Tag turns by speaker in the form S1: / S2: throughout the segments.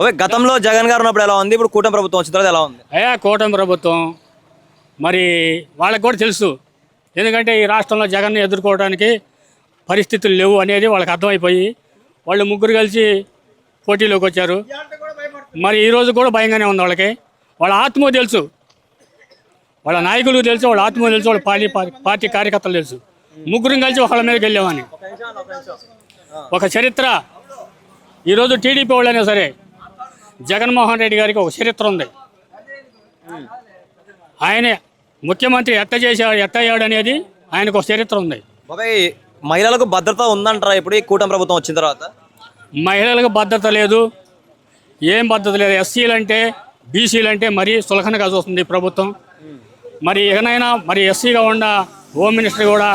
S1: Okay గతంలో జగన్ గారు ఉన్నప్పుడు ఎలా ఉంది? ఇప్పుడు కూటమి ప్రభుత్వం వచ్చిన తర్వాత ఎలా ఉంది?
S2: అయ్యా కూటమి ప్రభుత్వం మరి వాళ్ళకి కూడా తెలుసు. ఎందుకంటే ఈ రాష్ట్రంలో జగన్ను ఎదుర్కోవడానికి పరిస్థితులు లేవు అనేది వాళ్ళకి అర్థమైపోయి వాళ్ళు ముగ్గురు కలిసి పోటీలోకి వచ్చారు. మరి ఈ రోజు కూడా భయంగానే ఉంది వాళ్ళకి. వాళ్ళ ఆత్మ తెలుసు. వాళ్ళ నాయకులకు తెలుసు వాళ్ళ ఆత్మ తెలుసు వాళ్ళ పార్టీ పార్టీ కార్యకర్తలు తెలుసు. ముగ్గురం కలిసి ఒకళ్ళ మీదకి వెళ్ళామని. ఒక చరిత్ర. ఈరోజు టీడీపీ వాళ్ళైనా సరే జగన్మోహన్ రెడ్డి గారికి ఒక చరిత్ర ఉంది. ఆయనే ముఖ్యమంత్రి ఎట్ట చేశాడు ఎట్ట అయ్యాడు అనేది ఆయనకు ఒక చరిత్ర ఉంది.
S1: బాబాయ్ మహిళలకు భద్రత ఉందంటారా ఇప్పుడు ఈ కూటమి ప్రభుత్వం వచ్చిన తర్వాత?
S2: మహిళలకు భద్రత లేదు. ఏం భద్రత లేదు? ఎస్సీలు అంటే బీసీలు అంటే మరీ సులకనగా చూస్తుంది ఈ ప్రభుత్వం. మరి ఇకనైనా మరి ఎస్సీగా ఉన్న హోమ్ మినిస్టర్ కూడా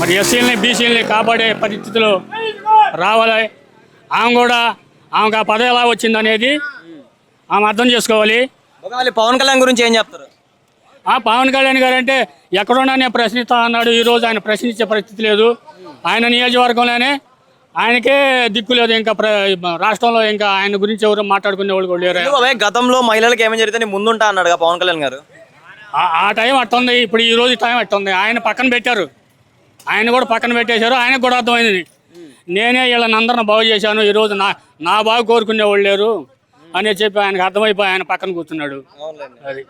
S2: మరి ఎస్సీలని బీసీలని కాపాడే పరిస్థితులు రావాలి. ఆమె కూడా ఆమెకు ఆ పదవి ఎలా వచ్చిందనేది ఆమె అర్థం చేసుకోవాలి.
S1: పవన్ కళ్యాణ్ గురించి ఏం చెప్తారు?
S2: ఆ పవన్ కళ్యాణ్ గారు అంటే ఎక్కడున్నా నేను ప్రశ్నిస్తా అన్నాడు ఈరోజు ఆయన ప్రశ్నించే పరిస్థితి లేదు. ఆయన నియోజకవర్గంలోనే ఆయనకే దిక్కు లేదు. ఇంకా రాష్ట్రంలో ఇంకా ఆయన గురించి ఎవరు మాట్లాడుకునే వాళ్ళు కూడా లేరు.
S1: గతంలో మహిళలకు ఏమేమి జరిగితే ముందుంటా అన్నాడుగా పవన్ కళ్యాణ్ గారు.
S2: ఆ- ఆ టైం అట్టుంది. ఇప్పుడు ఈ రోజు టైం అట్టుంది. ఆయన పక్కన పెట్టారు. ఆయన కూడా పక్కన పెట్టేశారు. ఆయనకు కూడా అర్థమైంది. నేనే వీళ్ళని అందరిని బాగు చేశాను. ఈరోజు నా నా బాగు కోరుకునే వాళ్ళు లేరు అని చెప్పి ఆయనకు అర్థమైపోయి ఆయన పక్కన కూర్చున్నాడు. అది.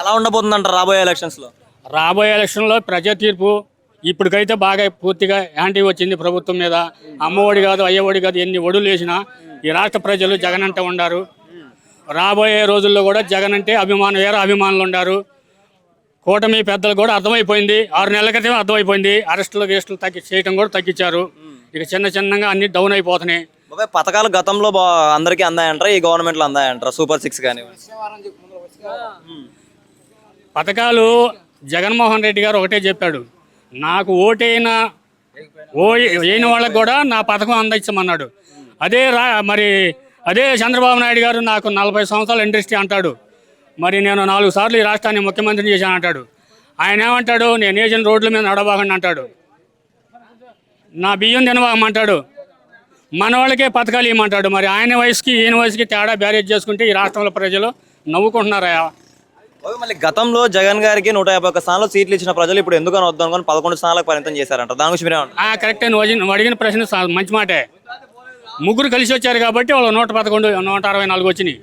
S1: ఎలా ఉండబోతుంది అంటారు రాబోయే ఎలక్షన్స్లో?
S2: రాబోయే ఎలక్షన్లో ప్రజా తీర్పు ఇప్పటికైతే బాగా పూర్తిగా యాంటీ వచ్చింది ప్రభుత్వం మీద. అమ్మఒడి కాదు అయ్యఒడి కాదు ఎన్ని ఒడులు వేసినా ఈ రాష్ట్ర ప్రజలు జగన్ అంటే ఉండారు. రాబోయే రోజుల్లో కూడా జగన్ అంటే అభిమానం వేరే అభిమానులు ఉండారు. కూటమి పెద్దలు కూడా అర్థమైపోయింది. ఆరు నెలల క్రితం అర్థమైపోయింది. అరెస్టులు గెస్టులు తగ్గి చేయడం కూడా తగ్గించారు. ఇక చిన్న చిన్నగా అన్ని డౌన్ అయిపోతున్నాయి.
S1: బాబాయ్ పథకాలు గతంలో బా అందరికీ అందాయంటారా? ఈ గవర్నమెంట్లో అందాయంటారా? సూపర్ సిక్స్ కానీ
S2: పథకాలు జగన్మోహన్ రెడ్డి గారు ఒకటే చెప్పాడు. నాకు ఓటైన ఓ అయిన వాళ్ళకి కూడా నా పథకం అందించమన్నాడు. అదే రా మరి అదే చంద్రబాబు నాయుడు గారు నాకు నలభై సంవత్సరాల ఇండస్ట్రీ అంటాడు. మరి నేను నాలుగు సార్లు ఈ రాష్ట్రాన్ని ముఖ్యమంత్రిని చేశాను అంటాడు ఆయన ఏమంటాడు? నేను వేసిన రోడ్ల మీద నడవకండి అంటాడు. నా బియ్యం తినవామంటాడు మన వాళ్ళకే పథకాలు ఇవ్వమంటాడు. మరి ఆయన వయసుకి ఈయన వయసుకి తేడా బ్యారేజ్ చేసుకుంటే ఈ రాష్ట్రంలో ప్రజలు నవ్వుకుంటున్నారా
S1: మళ్ళీ గతంలో జగన్ గారికి నూట యాభై ఒక్క స్థానాలు సీట్లు ఇచ్చిన ప్రజలు ఇప్పుడు ఎందుకు అని వద్దాం అనుకుని పదకొండు స్థానాలకు పరిమితం చేశారంట. దాని గురించి
S2: ఆ, కరెక్టే నువ్వు అడిగిన- ప్రశ్న మంచి మాటే. ముగ్గురు కలిసి వచ్చారు కాబట్టి వాళ్ళు నూట పదకొండు నూట అరవై నాలుగు వచ్చినాయి.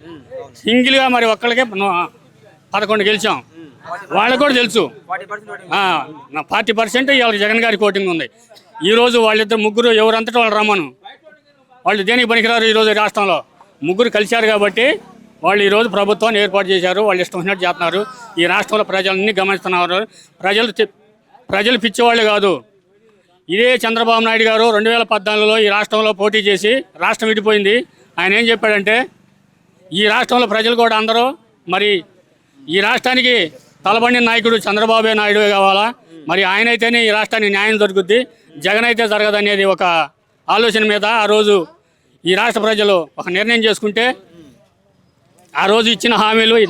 S2: సింగిల్గా మరి ఒక్కళ్ళకే పదకొండు గెలిచాం. వాళ్ళకు కూడా తెలుసు. ఫార్టీ పర్సెంట్ ఇవాళ జగన్ గారి కోటింగ్ ఉంది. ఈ రోజు వాళ్ళిద్దరు ముగ్గురు ఎవరంతటా వాళ్ళు రమ్మను. వాళ్ళు దేనికి పనికిరారు ఈరోజు ఈ రాష్ట్రంలో? ముగ్గురు కలిశారు కాబట్టి వాళ్ళు ఈరోజు ప్రభుత్వాన్ని ఏర్పాటు చేశారు. వాళ్ళు ఇష్టం వచ్చినట్టు చేస్తున్నారు. ఈ రాష్ట్రంలో ప్రజలన్నీ గమనిస్తున్నారు. ప్రజలు ప్రజలు పిచ్చేవాళ్ళు కాదు. ఇదే చంద్రబాబు నాయుడు గారు రెండు వేల పద్నాలుగులో ఈ రాష్ట్రంలో పోటీ చేసి రాష్ట్రం విడిపోయింది. ఆయన ఏం చెప్పాడంటే ఈ రాష్ట్రంలో ప్రజలు కూడా అందరూ మరి ఈ రాష్ట్రానికి తలబండి నాయకుడు చంద్రబాబు నాయుడు కావాలా? మరి ఆయన అయితేనే ఈ రాష్ట్రానికి న్యాయం దొరుకుద్ది. జగన్ అయితే జరగదనేది ఒక ఆలోచన మీద ఆ రోజు ఈ రాష్ట్ర ప్రజలు ఒక నిర్ణయం చేసుకుంటే ఆ రోజు ఇచ్చిన హామీలు ఈ